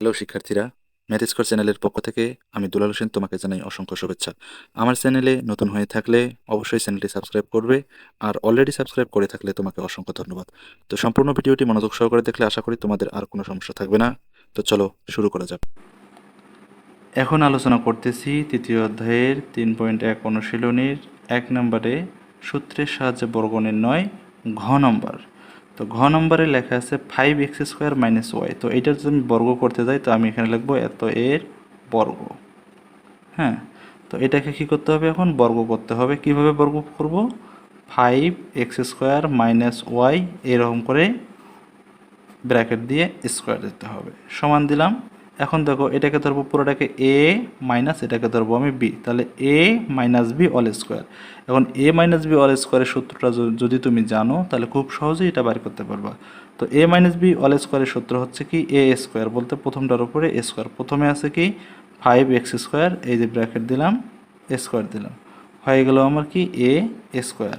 Hello, শিক্ষার্থীরা। Math score চ্যানেলের পক্ষ থেকে আমি দুলাল হোসেন তোমাকে জানাই অসংখ্য শুভেচ্ছা। আমার চ্যানেলে নতুন হয়ে থাকলে অবশ্যই চ্যানেলটি সাবস্ক্রাইব করবে আর অলরেডি সাবস্ক্রাইব করে থাকলে তোমাকে অসংখ্য ধন্যবাদ। তো সম্পূর্ণ ভিডিওটি মনোযোগ সহকারে দেখলে আশা করি তোমাদের আর কোনো সমস্যা থাকবে না। তো চলো শুরু করা যাক। এখন আলোচনা করতেছি তৃতীয় অধ্যায়ের তিন পয়েন্ট এক অনুশীলনীর এক নম্বরে সূত্রের সাহায্যে বর্গ নির্ণয় ঘ নম্বর। তো ঘ নম্বরে লেখা আছে five X square minus Y তো এইটা যদি আমি বর্গ করতে যাই, তো আমি এখানে লিখব এত এর বর্গ। হ্যাঁ তো এটাকে কী করতে হবে এখন? বর্গ করতে হবে। কীভাবে বর্গ করব? Five X square minus Y এরকম করে ব্র্যাকেট দিয়ে স্কোয়ার দিতে হবে। সমান দিলাম। এখন দেখো, এটাকে ধরবো পুরোটাকে এ মাইনাস এটাকে ধরবো আমি বি তাহলে A minus B all square এখন এ মাইনাস বি অল স্কোয়ারের সূত্রটা যদি তুমি জানো, তাহলে খুব সহজেই এটা বার করতে পারবা। তো এ মাইনাস বি অল স্কোয়ারের সূত্র হচ্ছে কি? এ স্কোয়ার বলতে প্রথমটার উপরে এ স্কোয়ার প্রথমে আছে কি? ফাইভ এক্স স্কোয়ার এই যে ব্র্যাকেট দিলাম এ স্কোয়ার দিলাম। হয়ে গেল আমার কি? A square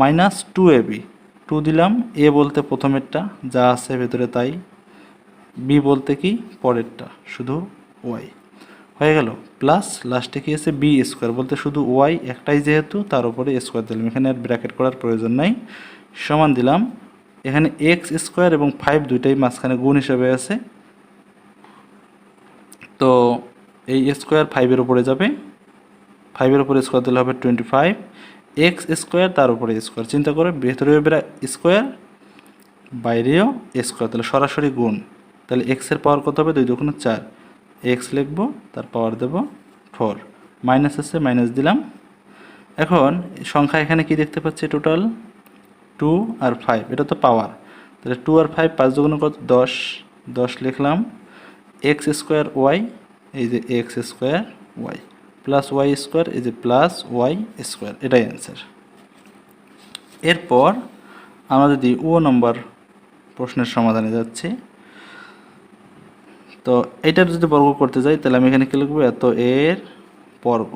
minus two A B two দিলাম এ বলতে প্রথমেরটা, যা আছে ভেতরে তাই। বি বলতে কি? পরেরটা, শুধু ওয়াই। হয়ে গেল। প্লাস লাস্টে কি আছে? B square. বলতে শুধু ওয়াই, একটাই যেহেতু, তার উপরে স্কোয়ার দিলাম। এখানে আর ব্র্যাকেট করার প্রয়োজন নাই। সমান দিলাম। এখানে এক্স স্কোয়ার এবং ফাইভ দুইটাই মাঝখানে গুণ হিসাবে আছে। তো এই স্কোয়ার ফাইভের উপরে যাবে। ফাইভের উপরে স্কোয়ার দিলে হবে টোয়েন্টি ফাইভ। এক্স স্কোয়ার, তার উপরে স্কোয়ার। চিন্তা করে, ভেতরেও স্কোয়ার, বাইরেও স্কোয়ার। তাহলে সরাসরি গুণ। তাহলে এক্সের পাওয়ার কত হবে? দুই দুগুণ চার। এক্স লিখব, তার পাওয়ার দেব ফোর মাইনাস আছে মাইনাস দিলাম। এখন সংখ্যা এখানে কি দেখতে পাচ্ছি টোটাল টু আর ফাইভ এটা তো পাওয়ার তাহলে টু আর ফাইভ পাঁচ দুগুণ কত? দশ। দশ লিখলাম। এক্স স্কোয়ার ওয়াই এই যে X square Y plus Y square এই যে প্লাস ওয়াই স্কোয়ার এটাই অ্যান্সার এরপর আমরা যদি ও নম্বর প্রশ্নের সমাধানে যাচ্ছি তো এটার যদি বর্গ করতে যাই, তাহলে আমি এখানে কি লিখব? এত এর বর্গ।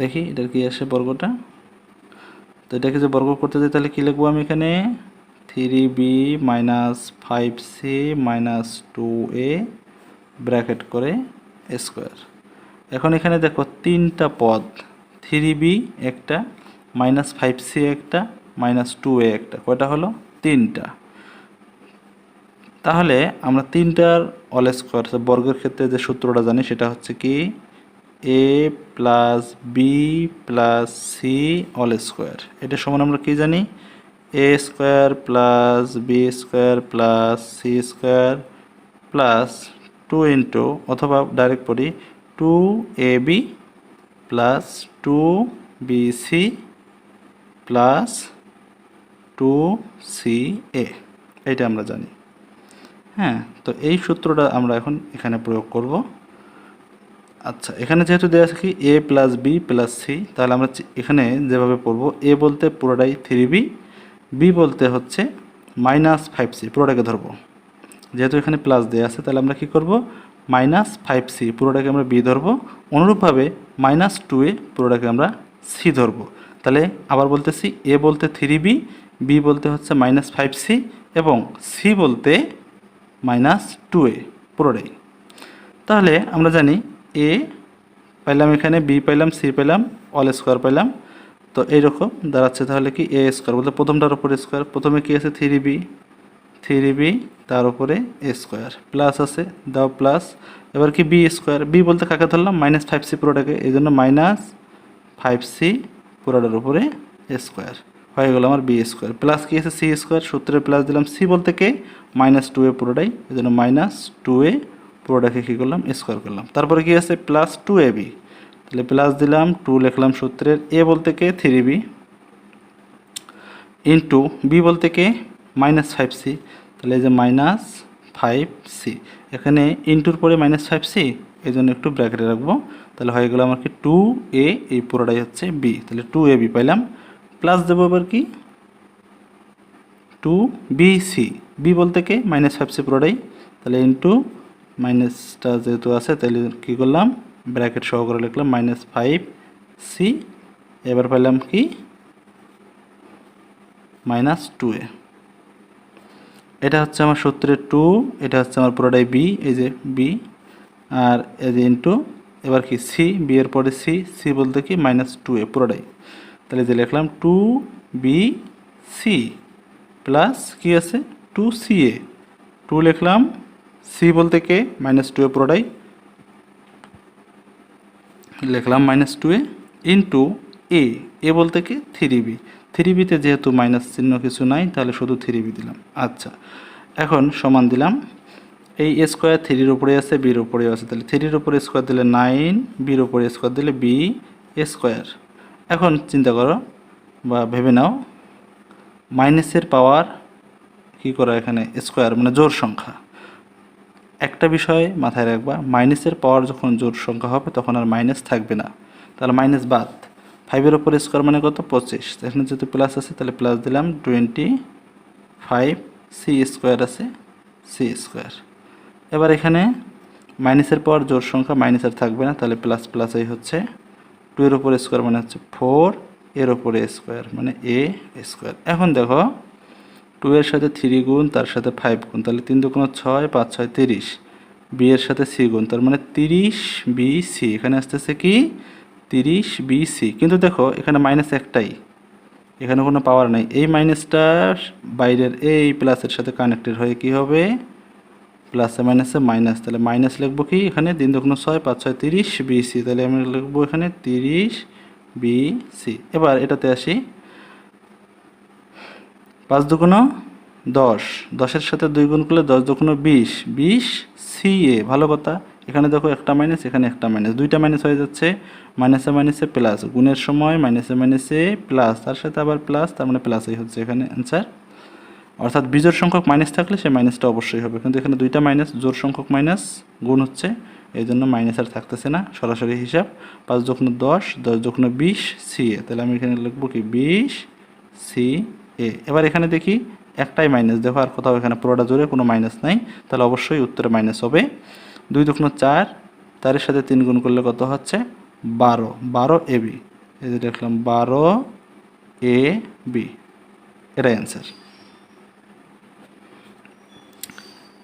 দেখি, এটার কি আসে বর্গটা? তো এটাকে যে বর্গ করতে যাই, তাহলে কি লিখব আমি এখানে? Three B minus five C minus two A bracket করে স্কোয়ার। এখন এখানে দেখো তিনটা পদ, থ্রি বি একটা, মাইনাস ফাইভ সি একটা, মাইনাস টু এ একটা। কয়টা হলো? তিনটা। তাহলে আমরা তিনটার অল স্কোয়ার বর্গের ক্ষেত্রে যে সূত্রটা জানি সেটা হচ্ছে কি? A plus B plus C all square এটা সমান আমরা কি জানি? A square plus B square plus C square plus two into অথবা ডাইরেক্ট পড়ি two A B plus two B C plus two C A এইটা আমরা জানি। হ্যাঁ তো এই সূত্রটা আমরা এখন এখানে প্রয়োগ করব। আচ্ছা এখানে যেহেতু দেওয়া আছে কি A plus B plus C তাহলে আমরা এখানে যেভাবে পড়ব এ বলতে পুরোটাই থ্রি বি বি বলতে হচ্ছে মাইনাস ফাইভ সি পুরোটাকে ধরবো। যেহেতু এখানে প্লাস দেওয়া আছে, তাহলে আমরা কি করব? মাইনাস ফাইভ সি পুরোটাকে আমরা বি ধরবো। অনুরূপভাবে মাইনাস টু এ পুরোটাকে আমরা সি ধরবো। তাহলে আবার বলতেছি এ বলতে থ্রি বি বি বলতে হচ্ছে মাইনাস ফাইভ সি এবং সি বলতে মাইনাস টু এ, পুরোটাই। তাহলে আমরা জানি এ পাইলাম এখানে, বি পাইলাম, সি পাইলাম, অল স্কোয়ার পাইলাম। তো এইরকম দাঁড়াচ্ছে তাহলে কি এ স্কোয়ার? বলতে প্রথমটার উপরে স্কোয়ার। প্রথমে কি আছে? Three B. থ্রি বি, তার উপরে এ স্কোয়ার। প্লাস আছে, দাও প্লাস। এবার কি বি স্কোয়ার? বি বলতে কাকে ধরলাম? মাইনাস ফাইভ সি পুরোটাকে। এই জন্য মাইনাস ফাইভ সি পুরোটার উপরে স্কোয়ার। হয়ে গেল আমার বি স্কোয়ার প্লাস কি আছে? সি স্কোয়ার সূত্রে প্লাস দিলাম সি বলতে কে? মাইনাস টু এ পুরোটাই, এই জন্য মাইনাস টু এ পুরোটাকে কী করলাম? স্কোয়ার করলাম। তারপরে কি আছে? প্লাস টু এ বি তাহলে প্লাস দিলাম টু লিখলাম সূত্রের এ বলতে কে? থ্রি বি ইন্টু বি বলতে কে? মাইনাস ফাইভ সি তাহলে এই যে মাইনাস ফাইভ সি এখানে ইন্টুর পরে মাইনাস ফাইভ সি এই জন্য একটু ব্র্যাকেটে রাখব। তাহলে হয়ে গেল আমার কি? টু এ এই পুরোটাই হচ্ছে বি তাহলে টু এ বি পাইলাম। প্লাস দেবো এবার কি? টু বি সি বি বলতে কে? মাইনাস ফাইভ সি পুরোটাই। তাহলে ইন্টু মাইনাসটা যেহেতু আছে, তাহলে কী করলাম? ব্র্যাকেট সহকারে লিখলাম মাইনাস ফাইভ সি এবার পেলাম কি? মাইনাস টু এ এটা হচ্ছে আমার সূত্রের টু এটা হচ্ছে আমার পুরোটাই বি এই যে বি আর এই যে ইন্টু এবার কি সি বি এর পরে সি সি বলতে কি? মাইনাস টু এ পুরোটাই। তাহলে যে লিখলাম টু বি সি প্লাস কী আছে? Two C A. টু লিখলাম সি বলতে কে? মাইনাস টু এ পুরোটাই। লিখলাম minus two A into A. A বলতে কি? Three B. থ্রি বিতে যেহেতু মাইনাস চিহ্ন কিছু নাই, তাহলে শুধু থ্রি বি দিলাম। আচ্ছা এখন সমান দিলাম। এই স্কোয়ার থ্রির উপরে আছে, বির উপরে আছে। তাহলে থ্রির উপরে স্কোয়ার দিলে নাইন, বির উপরে স্কোয়ার দিলে বি স্কোয়ার। এখন চিন্তা করো বা ভেবে নাও, মাইনাসের পাওয়ার কী করা এখানে? স্কোয়ার মানে জোর সংখ্যা। একটা বিষয় মাথায় রাখবা, মাইনাসের পাওয়ার যখন জোর সংখ্যা হবে তখন আর মাইনাস থাকবে না। তাহলে মাইনাস বাদ। ফাইভের ওপর স্কোয়ার মানে কত? পঁচিশ। এখানে যদি প্লাস আছে, তাহলে প্লাস দিলাম টোয়েন্টি ফাইভ সি স্কোয়ার আছে সি স্কোয়ার এবার এখানে মাইনাসের পাওয়ার জোর সংখ্যা মাইনাস আর থাকবে না, তাহলে প্লাস প্লাসই হচ্ছে টু এর ওপর স্কোয়ার মানে হচ্ছে ফোর এর ওপরে স্কোয়ার মানে এ স্কোয়ার। এখন দেখো, টু এর সাথে থ্রি গুণ, তার সাথে ফাইভ গুণ, তাহলে তিন দুগুণ ছয়, পাঁচ ছয় তিরিশ। বি এর সাথে সি গুণ, তার মানে তিরিশ বি সি এখানে আসতেছে কি? তিরিশ বি সি কিন্তু দেখো, এখানে মাইনাস একটাই, এখানে কোনো পাওয়ার নাই। এই মাইনাসটা বাইরের এই প্লাসের সাথে কানেক্টেড হয়ে কি হবে? প্লাসে মাইনাসে মাইনাস তাহলে মাইনাস লিখব কি? এখানে তিন দুগুণ ছয়, পাঁচ ছয় তিরিশ বি সি তাহলে আমি লিখব এখানে তিরিশ বি সি এবার এটাতে আসি। পাঁচ দুগুণ দশ, দশের সাথে দুই গুণ করলে দশ দুগুণ বিশ বিশ, সি এ, ভালো কথা। এখানে দেখো একটা মাইনাস এখানে একটা মাইনাস দুইটা মাইনাস হয়ে যাচ্ছে। মাইনাসে মাইনাসে প্লাস গুণের সময় মাইনাসে মাইনাসে প্লাস তার সাথে আবার প্লাস তার মানে প্লাসই হচ্ছে এখানে অ্যান্সার অর্থাৎ বিজোড় সংখ্যক মাইনাস থাকলে সে মাইনাসটা অবশ্যই হবে। কিন্তু এখানে দুইটা মাইনাস জোর সংখ্যক মাইনাস গুণ হচ্ছে এই জন্য মাইনাস আর থাকতেছে না, সরাসরি হিসাব। পাঁচ যখন দশ দশ যখন বিশ সি এ তাহলে আমি এখানে লিখব কি? বিশ সি এ এবার এখানে দেখি একটাই মাইনাস দেখো আর কোথাও এখানে পুরোটা জোরে কোনো মাইনাস নাই। তাহলে অবশ্যই উত্তরে মাইনাস হবে। দুই যখন চার চারের সাথে তিন গুণ করলে কত হচ্ছে? বারো। বারো এ বি এই যে দেখলাম, বারো এ বি এটাই অ্যান্সার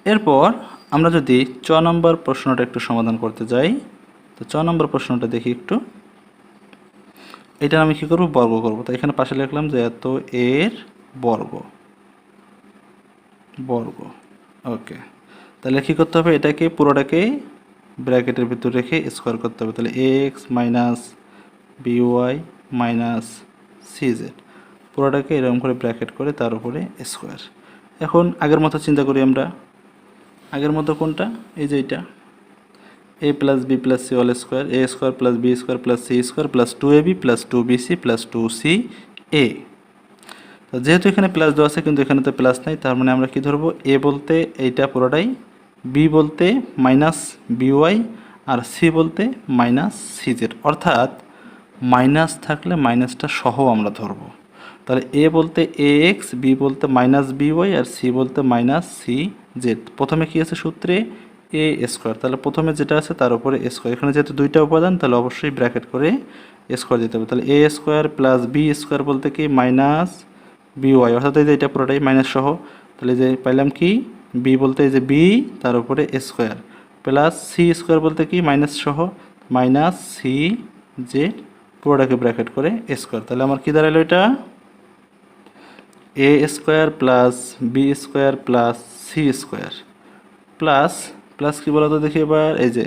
এরপর আমরা যদি চ নম্বর প্রশ্নটা একটু সমাধান করতে যাই, তো চ নম্বর প্রশ্নটা দেখি একটু। এটা আমি কী করব? বর্গ করব। তো এখানে পাশে লিখলাম যে এত এর বর্গ। বর্গ। ওকে তাহলে কী করতে হবে? এটাকে, পুরোটাকে ব্র্যাকেটের ভিতর রেখে স্কোয়ার করতে হবে। তাহলে X minus BY minus CZ পুরোটাকে এরকম করে ব্র্যাকেট করে তার উপরে স্কোয়ার। এখন আগের মতো চিন্তা করি আমরা। আগের মতো কোনটা? এই যে এটা A plus B plus C all square A square plus B square plus C square plus two A B plus two B C plus two C A তো যেহেতু এখানে প্লাস দেওয়া আছে, কিন্তু এখানে তো প্লাস নাই, তার মানে আমরা কি ধরবো? এ বলতে এইটা পুরোটাই বি বলতে মাইনাস বিওয়াই আর সি বলতে মাইনাস সিজেড অর্থাৎ মাইনাস থাকলে মাইনাসটা সহ আমরা ধরবো। তাহলে এ বলতে এ এক্স বি বলতে মাইনাস বি ওয়াই আর সি বলতে মাইনাস সি জেড প্রথমে কী আছে সূত্রে? A square. তাহলে প্রথমে যেটা আছে তার উপরে স্কোয়ার। এখানে যেহেতু দুইটা উপাদান, তাহলে অবশ্যই ব্র্যাকেট করে স্কোয়ার দিতে হবে। তাহলে A square plus B square বলতে কি? Minus B Y. অর্থাৎ এই যে এটা পুরোটাই মাইনাস সহ। তাহলে যে পাইলাম কি? বি বলতে এই যে বি, তার উপরে স্কোয়ার। প্লাস সি স্কোয়ার বলতে কি? মাইনাস সহ। মাইনাস সি জেড পুরোটাকে ব্র্যাকেট করে স্কোয়ার। তাহলে আমার কি দাঁড়াল এটা? A square plus B square plus C square. Plus plus কী বলতো দেখি এবার? এই যে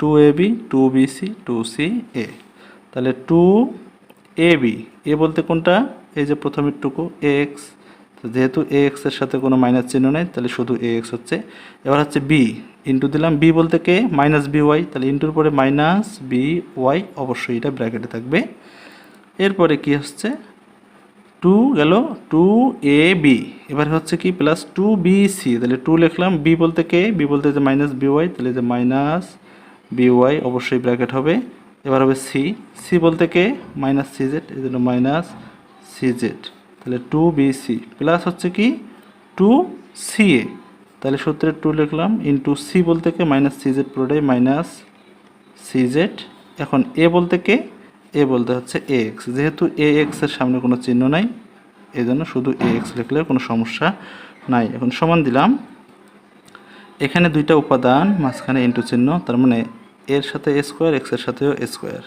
two A B two B C two C A তাহলে টু এ বি এ বলতে কোনটা? এই যে প্রথমের টুকু এক্স তো যেহেতু এ এক্সের সাথে কোনো মাইনাস চিহ্ন নেই, তাহলে শুধু এ এক্স হচ্ছে। এবার হচ্ছে বি ইন্টু দিলাম। বি বলতে কে? মাইনাস বি ওয়াই তাহলে ইন্টুর পরে মাইনাস বি ওয়াই অবশ্যই এটা ব্র্যাকেটে থাকবে। এরপরে কি হচ্ছে? টু গেল টু এ বি এবার হচ্ছে কি প্লাস টু বি সি তাহলে টু লিখলাম বি বলতে কে? বি বলতে যে মাইনাস বি ওয়াই তাহলে যে মাইনাস বি ওয়াই অবশ্যই ব্র্যাকেট হবে। এবার হবে সি সি বলতে কে? মাইনাস সি জেড এই জন্য মাইনাস সি জেড তাহলে টু বি সি প্লাস হচ্ছে কি টু সি এ তাহলে সূত্রে টু লিখলাম ইন্টু সি বলতে কে? মাইনাস সি জেড পুরোটাই মাইনাস সি জেড এখন এ বলতে কে? এ বলতে হচ্ছে এ এক্স যেহেতু এ এক্সের সামনে কোনো চিহ্ন নাই এই জন্য শুধু এ এক্স লিখলে কোনো সমস্যা নাই। এখন সমান দিলাম। এখানে দুইটা উপাদান, মাঝখানে ইন্টু চিহ্ন, তার মানে এর সাথে এ স্কোয়ার এক্সের সাথেও এ স্কোয়ার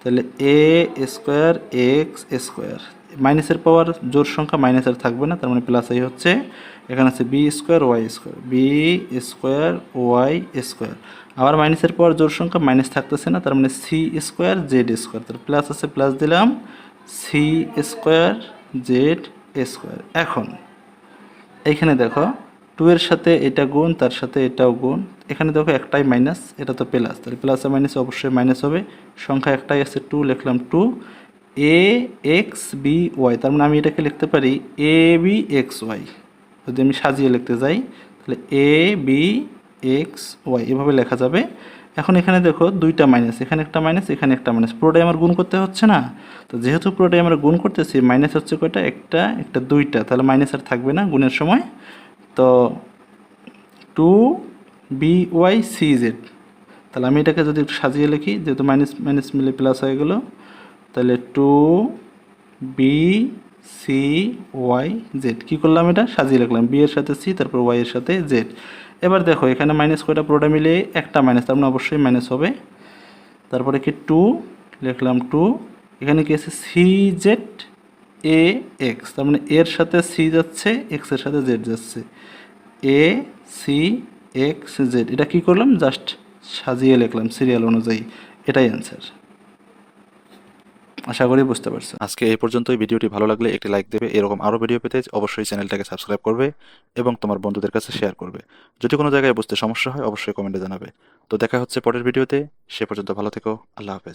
তাহলে এ স্কোয়ার এক্স স্কোয়ার মাইনাসের পাওয়ার জোর সংখ্যা মাইনাসের থাকবে না, তার মানে প্লাস এই হচ্ছে, এখানে আছে B square Y square B square Y square আবার মাইনাসের পাওয়ার জোর সংখ্যা মাইনাস থাকতেছে না, তার মানে সি স্কোয়ার জেড স্কোয়ার তার প্লাস আছে প্লাস দিলাম সি স্কোয়ার জেড স্কোয়ার এখন এইখানে দেখো টু এর সাথে এটা গুণ, তার সাথে এটাও গুণ। এখানে দেখো একটাই মাইনাস এটা তো প্লাস তাহলে প্লাস আর মাইনাস অবশ্যই মাইনাস হবে। সংখ্যা একটাই আছে টু লিখলাম two A X B Y তার মানে আমি এটাকে লিখতে পারি এ বি এক্স ওয়াই যদি আমি সাজিয়ে লিখতে যাই, তাহলে এ বি এক্স ওয়াই এভাবে লেখা যাবে। এখন এখানে দেখো দুইটা মাইনাস এখানে একটা মাইনাস এখানে একটা মাইনাস পুরোটাই আমার গুণ করতে হচ্ছে না। তো যেহেতু পুরোটাই আমরা গুণ করতেছি মাইনাস হচ্ছে কয়টা? একটা একটা দুইটা। তাহলে মাইনাস আর থাকবে না গুণের সময়। তো two B Y C Z তাহলে আমি এটাকে যদি একটু সাজিয়ে লিখি, যেহেতু মাইনাস মাইনাস মিলে প্লাস হয়ে গেল তাহলে two B C Y Z কী করলাম এটা? সাজিয়ে লিখলাম বি এর সাথে সি তারপর ওয়াই এর সাথে জেড এবার দেখো, এখানে মাইনাস কয়টা পুরোটা মিলে? একটা মাইনাস তার মানে অবশ্যই মাইনাস হবে। তারপরে কি টু লিখলাম টু এখানে কি আছে? সি জেড এ এক্স তার মানে এর সাথে সি যাচ্ছে এক্সের সাথে জেড যাচ্ছে। এ সি এক্স জেড এটা কি করলাম? জাস্ট সাজিয়ে লিখলাম সিরিয়াল অনুযায়ী। এটাই অ্যান্সার আশা করি বুঝতে পারছ। আজকে এই পর্যন্তই। ভিডিওটি ভালো লাগলে একটি লাইক দেবে। এরকম আরও ভিডিও পেতে অবশ্যই চ্যানেলটাকে সাবস্ক্রাইব করবে এবং তোমার বন্ধুদের কাছে শেয়ার করবে। যদি কোনো জায়গায় বুঝতে সমস্যা হয়, অবশ্যই কমেন্টে জানাবে। তো দেখা হচ্ছে পরের ভিডিওতে। সে পর্যন্ত ভালো থেকো। আল্লাহ হাফেজ।